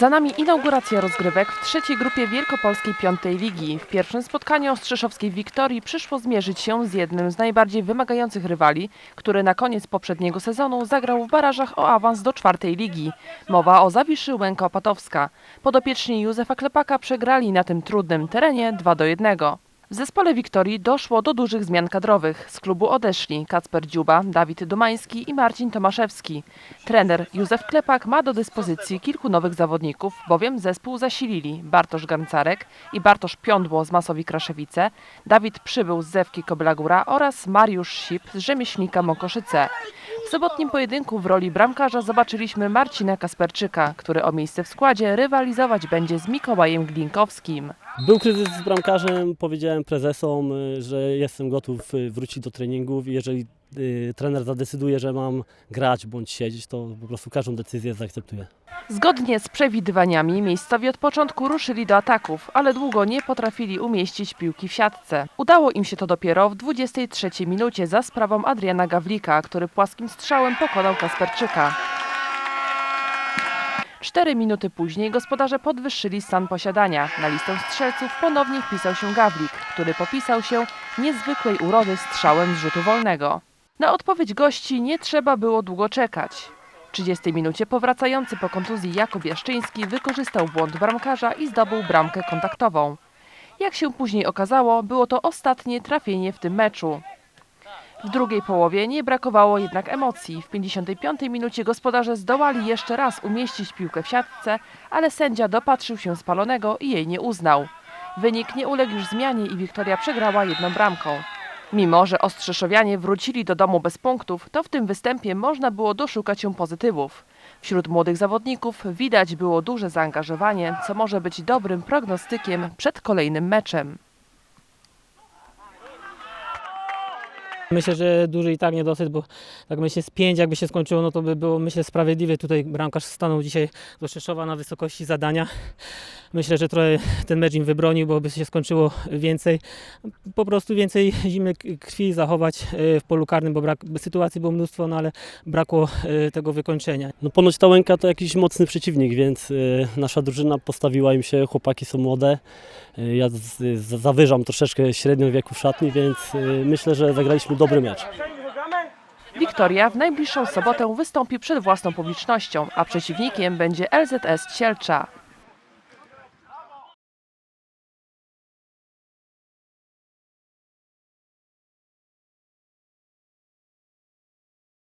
Za nami inauguracja rozgrywek w trzeciej grupie Wielkopolskiej Piątej Ligi. W pierwszym spotkaniu Ostrzeszowskiej Wiktorii przyszło zmierzyć się z jednym z najbardziej wymagających rywali, który na koniec poprzedniego sezonu zagrał w barażach o awans do czwartej ligi. Mowa o Zawiszy Łęka Opatowska. Podopieczni Józefa Klepaka przegrali na tym trudnym terenie 2 do 1. W zespole Wiktorii doszło do dużych zmian kadrowych. Z klubu odeszli Kacper Dziuba, Dawid Domański i Marcin Tomaszewski. Trener Józef Klepak ma do dyspozycji kilku nowych zawodników, bowiem zespół zasilili Bartosz Garncarek i Bartosz Piądło z Masowi Kraszewice, Dawid Przybył z Zewki Kobla Góra oraz Mariusz Sip z Rzemieślnika Mokoszyce. Sobotnim pojedynku w roli bramkarza zobaczyliśmy Marcina Kasperczyka, który o miejsce w składzie rywalizować będzie z Mikołajem Glinkowskim. Był kryzys z bramkarzem, powiedziałem prezesom, y, że jestem gotów y, wrócić do treningów jeżeli y, trener zadecyduje, że mam grać bądź siedzieć, to po prostu każdą decyzję zaakceptuję. Zgodnie z przewidywaniami miejscowi od początku ruszyli do ataków, ale długo nie potrafili umieścić piłki w siatce. Udało im się to dopiero w 23 minucie za sprawą Adriana Gawlika, który płaskim strzałem pokonał Kasperczyka. Cztery minuty później gospodarze podwyższyli stan posiadania. Na listę strzelców ponownie wpisał się Gawlik, który popisał się niezwykłej urody strzałem z rzutu wolnego. Na odpowiedź gości nie trzeba było długo czekać. W 30 minucie powracający po kontuzji Jakub Jaszczyński wykorzystał błąd bramkarza i zdobył bramkę kontaktową. Jak się później okazało, było to ostatnie trafienie w tym meczu. W drugiej połowie nie brakowało jednak emocji. W 55 minucie gospodarze zdołali jeszcze raz umieścić piłkę w siatce, ale sędzia dopatrzył się spalonego i jej nie uznał. Wynik nie uległ już zmianie i Wiktoria przegrała jedną bramką. Mimo, że Ostrzeszowianie wrócili do domu bez punktów, to w tym występie można było doszukać się pozytywów. Wśród młodych zawodników widać było duże zaangażowanie, co może być dobrym prognostykiem przed kolejnym meczem. Myślę, że duży i tak nie dosyć, bo tak myślę z 5 jakby się skończyło, no to by było myślę sprawiedliwie. Tutaj bramkarz stanął dzisiaj do Rzeszowa na wysokości zadania. Myślę, że trochę ten mecz im wybronił, bo by się skończyło więcej. Po prostu więcej zimnej krwi zachować e, w polu karnym, bo brak, sytuacji było mnóstwo, no ale brakło e, tego wykończenia. No ponoć ta Łęka to jakiś mocny przeciwnik, więc y, nasza drużyna postawiła im się, chłopaki są młode. Ja zawyżam troszeczkę średnią wieku w szatni, więc myślę, że zagraliśmy dobry mecz. Wiktoria w najbliższą sobotę wystąpi przed własną publicznością, a przeciwnikiem będzie LZS Cielcza.